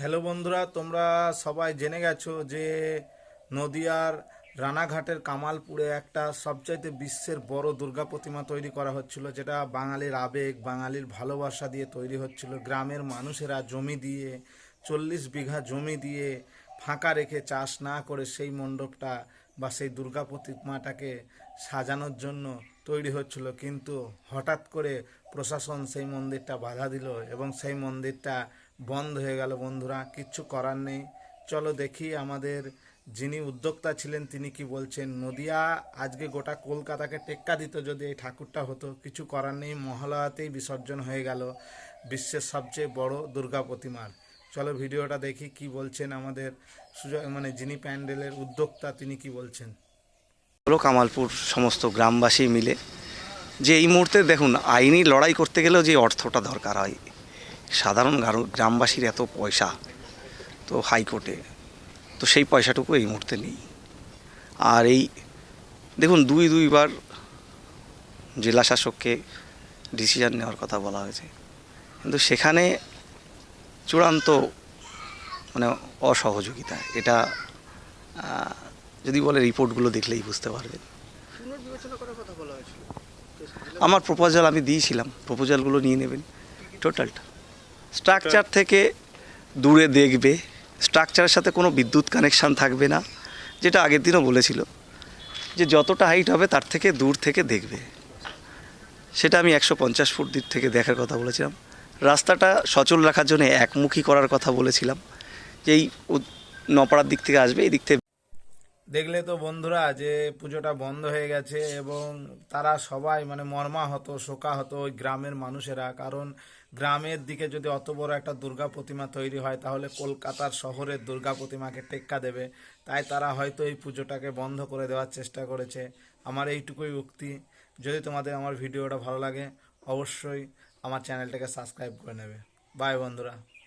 Hello বন্ধুরা, তোমরা সবাই জেনে গেছো যে নদিয়ার রানাঘাটের কামালপুরে একটা সবচাইতে বিশ্বের বড় দুর্গা প্রতিমা তৈরি করা হচ্ছিল, যেটা বাঙালির আবেগ, বাঙালির ভালোবাসা দিয়ে তৈরি হচ্ছিল। গ্রামের মানুষেরা জমি দিয়ে, চল্লিশ বিঘা জমি দিয়ে ফাঁকা রেখে চাষ না করে সেই মণ্ডপটা বা সেই দুর্গা প্রতিমাটাকে সাজানোর জন্য তৈরি হচ্ছিল। কিন্তু হঠাৎ করে প্রশাসন সেই মন্দিরটা বাধা দিল এবং সেই মন্দিরটা বন্ধ হয়ে গেল বন্ধুরা, কিচ্ছু করার নেই। চলো দেখি আমাদের যিনি উদ্যোক্তা ছিলেন তিনি কি বলছেন। নদিয়া, আজকে গোটা কলকাতাকে টেক্কা দিত যদি এই ঠাকুরটা হতো। কিছু করার নেই মহালয়াতেই বিসর্জন হয়ে গেল বিশ্বের সবচেয়ে বড় দুর্গা প্রতিমার। চলো ভিডিওটা দেখি কি বলছেন আমাদের সুযোগ মানে যিনি প্যান্ডেলের উদ্যোক্তা, তিনি কি বলছেন? হলো কামালপুর সমস্ত গ্রামবাসী মিলে যে এই মুহূর্তে দেখুন, আইনি লড়াই করতে গেলেও যে অর্থটা দরকার হয় সাধারণ গারো- গ্রামবাসীর এত পয়সা তো হাইকোর্টে। তো সেই পয়সাটুকু এই মুহূর্তে নেই। আর এই, দেখুন, দুই দুইবার জেলা শাসককে ডিসিশন নেওয়ার কথা বলা হয়েছে। কিন্তু সেখানে চূড়ান্ত মানে অসহযোগিতা, এটা যদি বলে রিপোর্টগুলো দেখলেই বুঝতে পারবেন। আমার প্রপোজাল আমি দিয়েছিলাম, প্রপোজালগুলো নিয়ে নেবেন, টোটালটা। স্ট্রাকচার থেকে দূরে দেখবে স্ট্রাকচারের সাথে কোনো বিদ্যুৎ কানেকশান থাকবে না, যেটা আগের দিনও বলেছিল, যে যতটা হাইট হবে তার থেকে দূর থেকে দেখবে। সেটা আমি একশো পঞ্চাশ ফুট দিক থেকে দেখার কথা বলেছিলাম। রাস্তাটা সচল রাখার জন্য একমুখী করার কথা বলেছিলাম, যে এই নপাড়ার দিক থেকে আসবে, এই দিক থেকে দেখলে তো বন্ধুরা যে পুজোটা বন্ধ হয়ে গেছে এবং তারা সবাই মানে মর্মাহত, শোকাহত ওই গ্রামের মানুষেরা। কারণ গ্রামের দিকে যদি অত বড় একটা দুর্গা প্রতিমা তৈরি হয়, তাহলে কলকাতার শহরের দুর্গা প্রতিমাকে টেক্কা দেবে। তাই তারা হয়তো এই পুজোটাকে বন্ধ করে দেওয়ার চেষ্টা করেছে। আমার এইটুকুই উক্তি। যদি তোমাদের আমার ভিডিওটা ভালো লাগে, অবশ্যই আমার চ্যানেলটাকে সাবস্ক্রাইব করে নেবে। বাই বন্ধুরা।